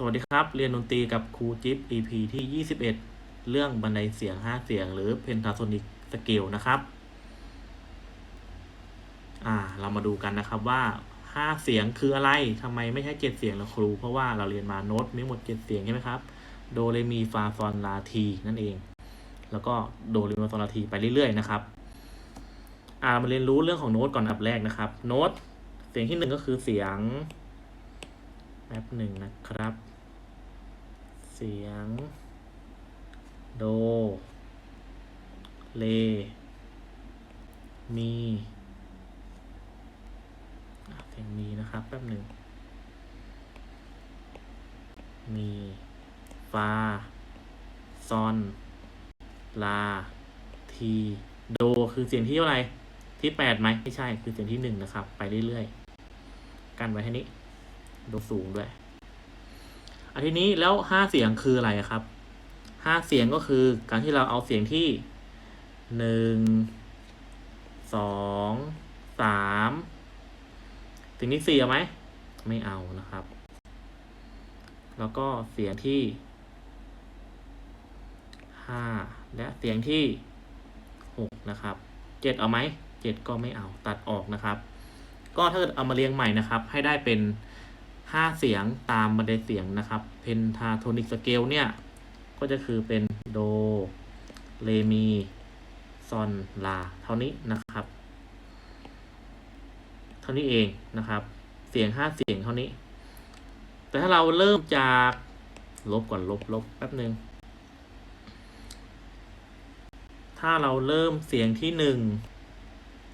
สวัสดีครับ เรียนดนตรีกับครูจิ๊บ EP ที่ 21 เรื่องบันไดเสียง 5 เสียง หรือ Pentatonic Scale นะครับ อ่า เรามาดูกันนะครับว่า 5 เสียงคืออะไรทำไมไม่ใช่ 7 เสียงละครู เพราะว่าเราเรียนมาโน้ตไมีหมด 7 เสียงใช่ไหมครับ โดเรมีฟาซอนลาทีนั่นเอง แล้วก็โดเรมีฟาซอนลาทีไปเรื่อยๆนะครับ อ่า เรามาเรียนรู้เรื่องของโน้ตก่อนอันดับแรกนะครับ โน้ตเสียงที่หนึ่งก็คือเสียง แป๊บหนึ่งนะครับ เสียง โด เล มีเสียงมีนะครับ แป๊บหนึ่ง มีฟาซอน ลา ที โด คือเสียงที่เท่าไหร่ที่แปดไหมไม่ใช่ คือเสียงที่หนึ่งนะครับ ไปเรื่อยๆ กันไว้ให้นี้ ดสูงด้วย อันทีนี้แล้วห้าเสียงคืออะไรครับห้าเสียงก็คือการที่เราเอาเสียงที่หนึ่งสองสามเสียงที่สี่เอาไหมไม่เอานะครับ แล้วก็เสียงที่ห้าและเสียงที่หกนะครับเจ็ดเอาไหมเจ็ดก็ไม่เอาตัดออกนะครับ ก็ถ้าเกิดเอามาเรียงใหม่นะครับ ให้ได้เป็น ห้าเสียงตามบันไดเสียงนะครับ เพนทาโทนิกสเกลเนี่ย ก็จะคือเป็นโดเรมี ซอน ลา เท่านี้นะครับ เท่านี้เองนะครับ เสียงห้าเสียงเท่านี้ แต่ถ้าเราเริ่มจากลบก่อนลบลบแป๊บหนึ่งถ้าเราเริ่มเสียงที่หนึ่ง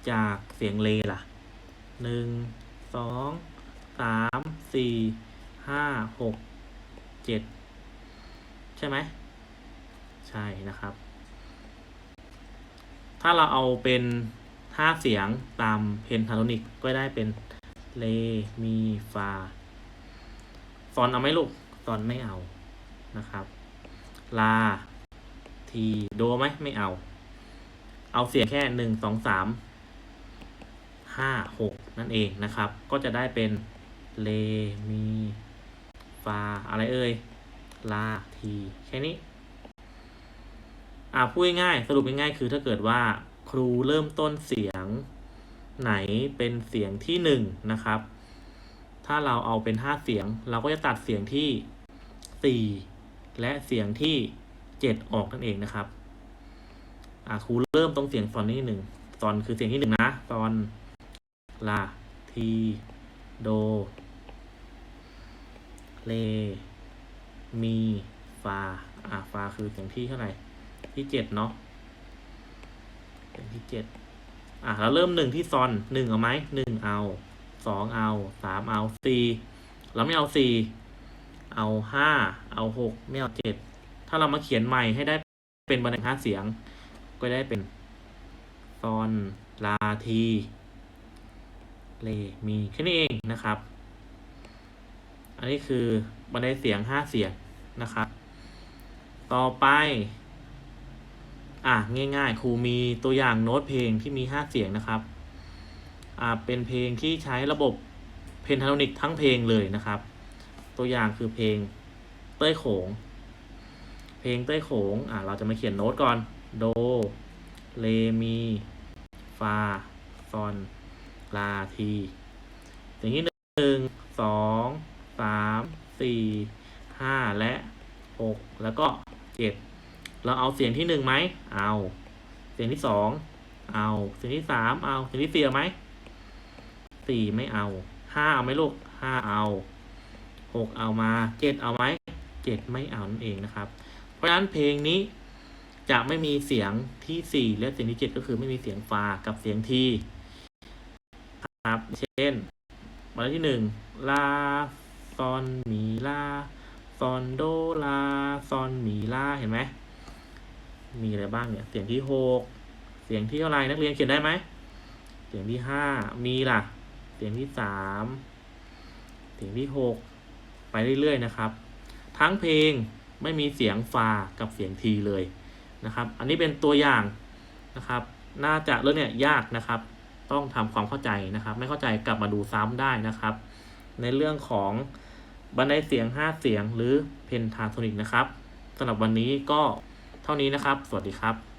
จากเสียงเลล่ะหนึ่งสอง สามสี่ห้าหกเจ็ดใช่ไหมใช่นะครับ ถ้าเราเอาเป็นห้าเสียงตามเพนทาโทนิกก็ได้เป็นเลมีฟาซอนเอาไหมลูกซอนไม่เอานะครับ ลา ทีโดไหมไม่เอา เอาเสียงแค่หนึ่งสองสามห้าหกนั่นเองนะครับ ก็จะได้เป็น เล มี ฟา อะไรเอ่ย ลา ที แค่นี้ อ่าพูดง่ายสรุปง่ายๆคือถ้าเกิดว่าครูเริ่มต้นเสียงไหนเป็นเสียงที่หนึ่งนะครับ ถ้าเราเอาเป็นห้าเสียง เราก็จะตัดเสียงที่สี่และเสียงที่เจ็ดออกนั่นเองนะครับอ่าครูเริ่มตรงเสียงซอนที่หนึ่งซอนคือเสียงที่หนึ่งนะซอนลาที โด เล มี ฟา อ่าฟาคือเสียงที่เท่าไหร่ ที่เจ็ดเนาะเสียงที่เจ็ดอะเราเริ่มหนึ่งที่ซอนหนึ่งเอาไหมหนึ่งเอาสองเอาสามเอาสี่เราไม่เอาสี่เอาห้าเอาหกไม่เอาเจ็ดถ้าเรามาเขียนใหม่ให้ได้เป็นบันไดห้าเสียง ก็ได้เป็นซอนลาทีเลมีแค่นี้เองนะครับ อันนี้คือบันไดเสียงห้าเสียงนะครับ ต่อไป อะง่ายๆ ครูมีตัวอย่างโน้ตเพลงที่มีห้าเสียงนะครับ อ่าเป็นเพลงที่ใช้ระบบเพนทาโทนิกทั้งเพลงเลยนะครับ ตัวอย่างคือเพลงเต้ยโขง เพลงเต้ยโขง อะเราจะมาเขียนโน้ตก่อน โดเรมี ฟา ซอน ลา ที อย่างที่หนึ่งสอง สามสี่ห้าและหกแล้วก็เจ็ดเราเอาเสียงที่หนึ่งไหมเอา เสียงที่สองเอา เสียงที่สามเอา เสียงที่สี่เอาไหมสี่ไม่เอาห้าเอาไหมลูกห้าเอาหกเอามาเจ็ดเอาไหมเจ็ดไม่เอานั่นเองนะครับ เพราะฉะนั้นเพลงนี้จะไม่มีเสียงที่สี่และเสียงที่เจ็ดก็คือไม่มีเสียงฟากับเสียงทีครับ เช่นมาที่หนึ่งลา ซอนมีลาซอนโดลาซอนมีลาเห็นไหมมีอะไรบ้างเนี่ย เสียงที่หกเสียงที่เท่าไรนักเรียนเขียนได้ไหม เสียงที่ห้ามีล่ะ เสียงที่สามเสียงที่หกไปเรื่อยๆนะครับ ทั้งเพลงไม่มีเสียงฟากับเสียงทีเลยนะครับ อันนี้เป็นตัวอย่างนะครับ น่าจะเรื่องเนี่ยยากนะครับ ต้องทำความเข้าใจนะครับ ไม่เข้าใจกลับมาดูซ้ำได้นะครับ ในเรื่องของ บันไดเสียง 5 เสียงหรือเพนทาโทนิกนะครับสำหรับวันนี้ก็เท่านี้นะครับ สวัสดีครับ